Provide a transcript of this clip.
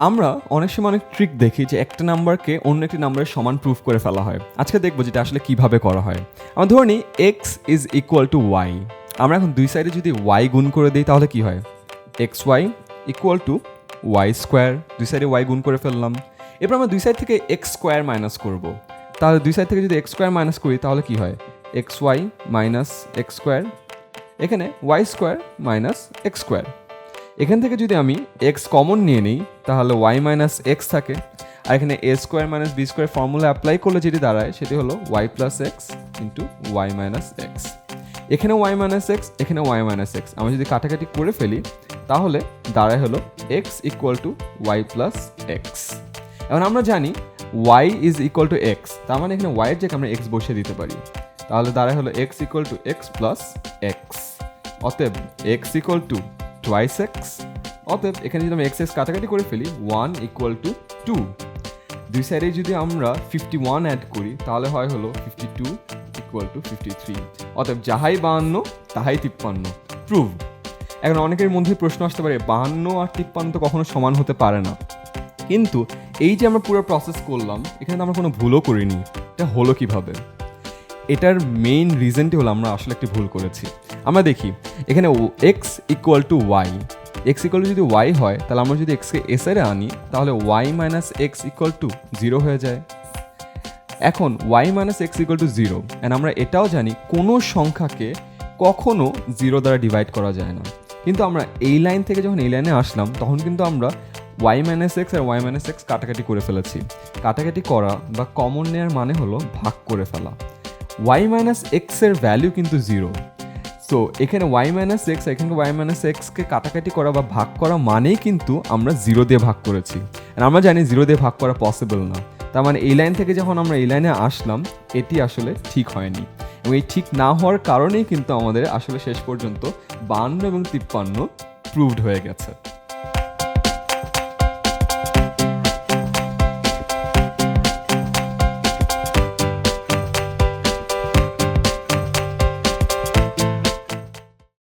আমরা অনেক সময় অনেক ট্রিক দেখি যে একটা নাম্বারকে অন্য একটি নাম্বারের সমান প্রুফ করে ফেলা হয়। আজকে দেখব যেটা আসলে কীভাবে করা হয়। আমরা ধরে নিই X is equal to Y আমরা এখন দুই সাইডে যদি ওয়াই গুণ করে দিই তাহলে কি হয়? X Y equal to Y square দুই সাইডে ওয়াই গুণ করে ফেললাম। এবার আমরা দুই সাইড থেকে এক্স স্কোয়ার মাইনাস করব। তাহলে দুই সাইড থেকে যদি এক্স স্কোয়ার মাইনাস করি তাহলে কি হয়? X Y minus X square এখানে Y square minus X square এখান থেকে যদি আমি এক্স কমন নিয়ে নিই, তাহলে ওয়াই মাইনাস এক্স থাকে। আর এখানে A square minus B square formula apply করলে যেটি দাঁড়ায়, সেটি হলো Y plus X into Y minus X এখানে ওয়াই মাইনাস এক্স এখানে ওয়াই মাইনাস এক্স আমি যদি কাটাকাটি করে ফেলি, তাহলে দাঁড়ায় হলো X equal to Y plus X এখন আমরা জানি Y is equal to X তার মানে এখানে ওয়াইয়ের জায়গায় আমরা এক্স বসিয়ে দিতে পারি। তাহলে দাঁড়ায় হলো X equal to X plus X অতএব X equal to twice X অতএব এখানে যদি আমি এক্স কাটাকাটি করে ফেলি ওয়ান ইকুয়াল টু টু দুই সাইডে যদি আমরা ফিফটি ওয়ান অ্যাড করি, তাহলে হয় হলো fifty two equal to fifty three অতএব যাহাই বাহান্ন, তাহাই তিপ্পান্ন. প্রুভ এখন অনেকের মধ্যে প্রশ্ন আসতে পারে, বাহান্ন আর তিপ্পান্ন তো কখনো সমান হতে পারে না। কিন্তু এই যে আমরা পুরো প্রসেস করলাম, এখানে তো আমরা কোনো ভুলও করিনি। এটা হলো কীভাবে? এটার মেইন রিজনটি হলো আমরা আসলে একটি ভুল করেছি। আমরা দেখি, এখানে X equal to Y X equal to যদি ওয়াই হয়, তাহলে আমরা যদি এক্সকে এসেরে আনি, তাহলে Y minus X equal to zero হয়ে যায়। এখন Y minus X equal to zero and আমরা এটাও জানি কোনো সংখ্যাকে কখনো জিরো দ্বারা ডিভাইড করা যায় না। কিন্তু আমরা এই লাইন থেকে যখন এই লাইনে আসলাম, তখন কিন্তু আমরা ওয়াই মাইনাস এক্স আর ওয়াই মাইনাস এক্স কাটাকাটি করে ফেলেছি। কাটাকাটি করা বা কমন নেওয়ার মানে হলো ভাগ করে ফেলা। ওয়াই মাইনাস এক্সের ভ্যালু কিন্তু জিরো সো এখানে ওয়াই মাইনাস এক্স এখানে ওয়াই মাইনাস এক্সকে কাটাকাটি করা বা ভাগ করা মানেই কিন্তু আমরা জিরো দিয়ে ভাগ করেছি। আর আমরা জানি জিরো দিয়ে ভাগ করা পসিবল না। তার মানে এই লাইন থেকে যখন আমরা এই লাইনে আসলাম, এটি আসলে ঠিক হয়নি। এবং এই ঠিক না হওয়ার কারণেই কিন্তু আমাদের আসলে শেষ পর্যন্ত বান্ন এবং তিপ্পান্ন প্রুভড হয়ে গেছে।